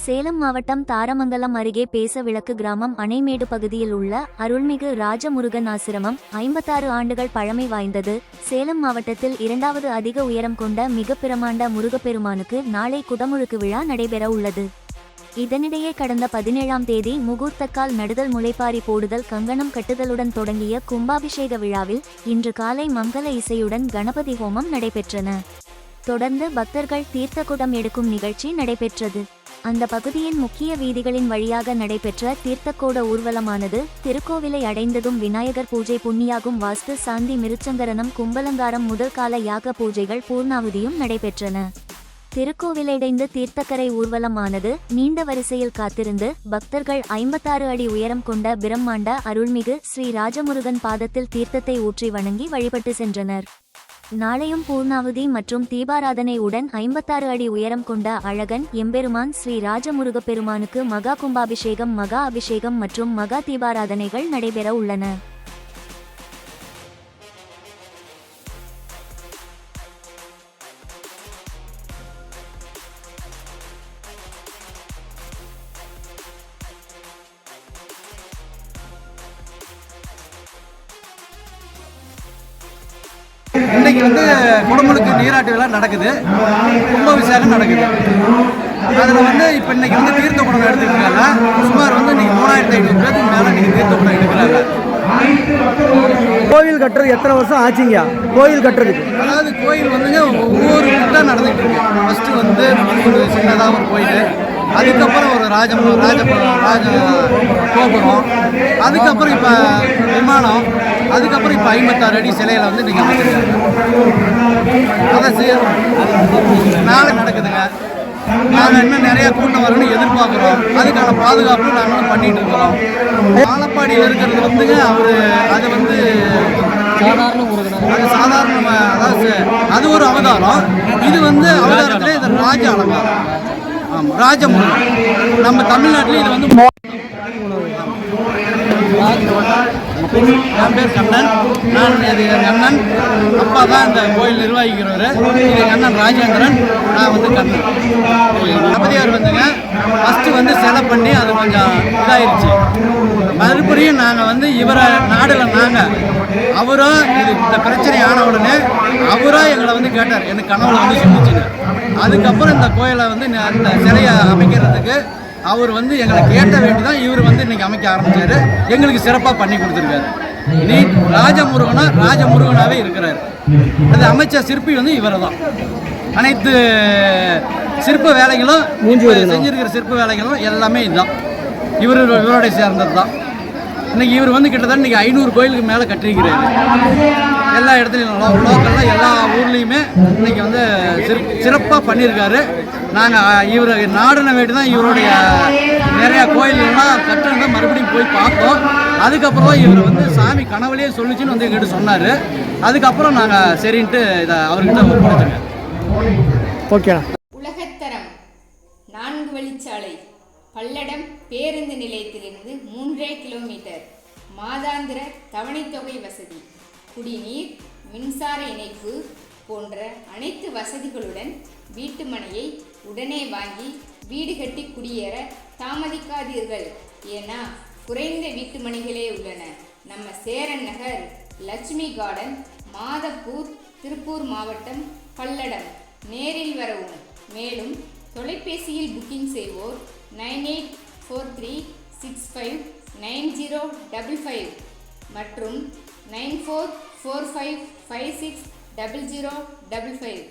சேலம் மாவட்டம் தாரமங்கலம் அருகே பேசவிளக்கு கிராமம் அணைமேடு பகுதியில் உள்ள அருள்மிகு ராஜமுருகன் ஆசிரமம் ஐம்பத்தாறு ஆண்டுகள் பழமை வாய்ந்தது. சேலம் மாவட்டத்தில் இரண்டாவது அதிக உயரம் கொண்ட மிக பிரமாண்ட முருகப்பெருமானுக்கு நாளை குடமுழுக்கு விழா நடைபெற உள்ளது. இதனிடையே கடந்த பதினேழாம் தேதி முகூர்த்தக்கால் நடுதல் முளைப்பாரி போடுதல் கங்கணம் கட்டுதலுடன் தொடங்கிய கும்பாபிஷேக விழாவில் இன்று காலை மங்கள இசையுடன் கணபதி ஹோமம் நடைபெற்றன. தொடர்ந்து பக்தர்கள் தீர்த்த குடம் எடுக்கும் நிகழ்ச்சி நடைபெற்றது. அந்த பகுதியின் முக்கிய வீதிகளின் வழியாக நடைபெற்ற தீர்த்தக்கோட ஊர்வலமானது திருக்கோவிலை அடைந்ததும் விநாயகர் பூஜை புண்ணியாகும் வாஸ்து சாந்தி மிருச்சங்கரணம் கும்பலங்காரம் முதல் கால யாக பூஜைகள் பூர்ணாவதியும் நடைபெற்றன. திருக்கோவிலடைந்து தீர்த்தக்கரை ஊர்வலமானது நீண்ட வரிசையில் காத்திருந்து பக்தர்கள் ஐம்பத்தாறு அடி உயரம் கொண்ட பிரம்மாண்ட அருள்மிகு ஸ்ரீ ராஜமுருகன் பாதத்தில் தீர்த்தத்தை ஊற்றி வணங்கி வழிபட்டு சென்றனர். நாளையும் பூர்ணாவதி மற்றும் தீபாராதனை உடன் ஐம்பத்தாறு அடி உயரம் கொண்ட அழகன் எம்பெருமான் ஸ்ரீ ராஜமுருகப் பெருமானுக்கு மகா கும்பாபிஷேகம் மகா அபிஷேகம் மற்றும் மகா தீபாராதனைகள் நடைபெற உள்ளன. இன்னைக்கு வந்து குடமுழுக்கு நீராட்டு விழா நடக்குது. கும்பாபிஷேகம் நடக்குது. அதில் வந்து இப்போ இன்னைக்கு வந்து தீர்த்த குடம் எடுத்துக்கிறாங்க சுமார் வந்து இன்னைக்கு மூணாயிரத்தி ஐநூறு பேருக்கு மேலே இன்னைக்கு தீர்த்த குடம் எடுக்கிறாங்க கோவில் கட்டுறது எத்தனை வருஷம் ஆச்சுங்க? கோவில் கட்டுறதுக்கு. அதாவது கோயில் வந்துங்க ஒவ்வொரு கிட்ட நடந்துட்டு இருக்கு. ஃபர்ஸ்ட் வந்து ஒரு சின்னதாக ஒரு கோயில். அதுக்கப்புறம் ஒரு ராஜ ராஜ ராஜ கோபுரம். அதுக்கப்புறம் இப்போ விமானம். அதுக்கப்புறம் இப்போ ஐம்பத்தாறு அடி சிலையில வந்து நீங்கள் அதை செய்ய நாளை நடக்குதுங்க. நாங்கள் இன்னும் நிறைய கூட்டம் வரும்னு எதிர்பார்க்குறோம். அதுக்கான பாதுகாப்பு நாங்களும் பண்ணிட்டு இருக்கிறோம். ஆலப்பாடியில் இருக்கிறது வந்துங்க அவர் அது வந்து சாதாரண அது சாதாரண அதாவது அது ஒரு அவதாரம். இது வந்து அவதாரத்தில் இது ராஜ அலங்காரம். ஆமாம் ராஜமுருகன் நம்ம தமிழ்நாட்டில் இது வந்து என் பேர் கண்ணன். நான் இது என் அண்ணன். அப்பா தான் இந்த கோயில் நிர்வகிக்கிறவர். இது எங்கள் அண்ணன் ராஜேந்திரன். நான் வந்து கண்ணன். கணபதியார் வந்துங்க. ஃபஸ்ட்டு வந்து செலை பண்ணி அது கொஞ்சம் இதாயிருச்சு. மறுபடியும் நாங்கள் வந்து இவரை நாடில் நாங்கள் அவரும் இது இந்த பிரச்சனை ஆன உடனே அவரோ எங்களை வந்து கேட்டார். எனக்கு கனவுல வந்து சொல்லிச்சுங்க. அதுக்கப்புறம் இந்த கோயிலை வந்து அந்த சிலையை அமைக்கிறதுக்கு அவர் வந்து எங்களை கேட்ட வேண்டி தான் இவர் வந்து இன்னைக்கு அமைக்க ஆரம்பிச்சாரு. எங்களுக்கு சிறப்பாக பண்ணி கொடுத்துருக்காரு. நீ ராஜமுருகனா ராஜமுருகனாவே இருக்கிறாரு. அது அமைச்ச சிற்பி வந்து இவரை தான் அனைத்து சிற்ப வேலைகளும் செஞ்சிருக்கிற சிற்ப வேலைகளும் எல்லாமே இதுதான். இவர் இவருடைய சேர்ந்தது தான் இன்னைக்கு இவர் வந்து கிட்டத்தட்ட இன்றைக்கி ஐநூறு கோயிலுக்கு மேலே கட்டிருக்கிறாரு எல்லா இடத்துலையும் லோக்கலில் எல்லா ஊர்லேயுமே இன்றைக்கி வந்து சிறப்பாக பண்ணியிருக்காரு. நாங்கள் இவர் நாடின வேண்டி தான் இவருடைய நிறையா கோயிலெல்லாம் கட்டுறத மறுபடியும் போய் பார்த்தோம். அதுக்கப்புறம் இவர் வந்து சாமி கனவுலேயே சொல்லிச்சுன்னு வந்து எங்கிட்ட சொன்னார். அதுக்கப்புறம் நாங்கள் சரின்ட்டு இதை அவர்கிட்ட ஒப்படைச்சோங்க ஓகேண்ணா. பல்லடம் பேருந்து நிலையத்திலிருந்து மூன்றே கிலோமீட்டர். மாதாந்திர தவணைத்தொகை வசதி குடிநீர் மின்சார இணைப்பு போன்ற அனைத்து வசதிகளுடன் வீட்டு மனையை உடனே வாங்கி வீடு கட்டி குடியேற தாமதிக்காதீர்கள். ஏன்னா குறைந்த வீட்டு மனைகளே உள்ளன. நம்ம சேரன் நகர் லட்சுமி கார்டன் மாதப்பூர் திருப்பூர் மாவட்டம் பல்லடம். நேரில் வரவும். மேலும் தொலைபேசியில் புக்கிங் செய்வோர் nine eight four three six five nine zero double five மற்றும் nine four four five five six double zero double five.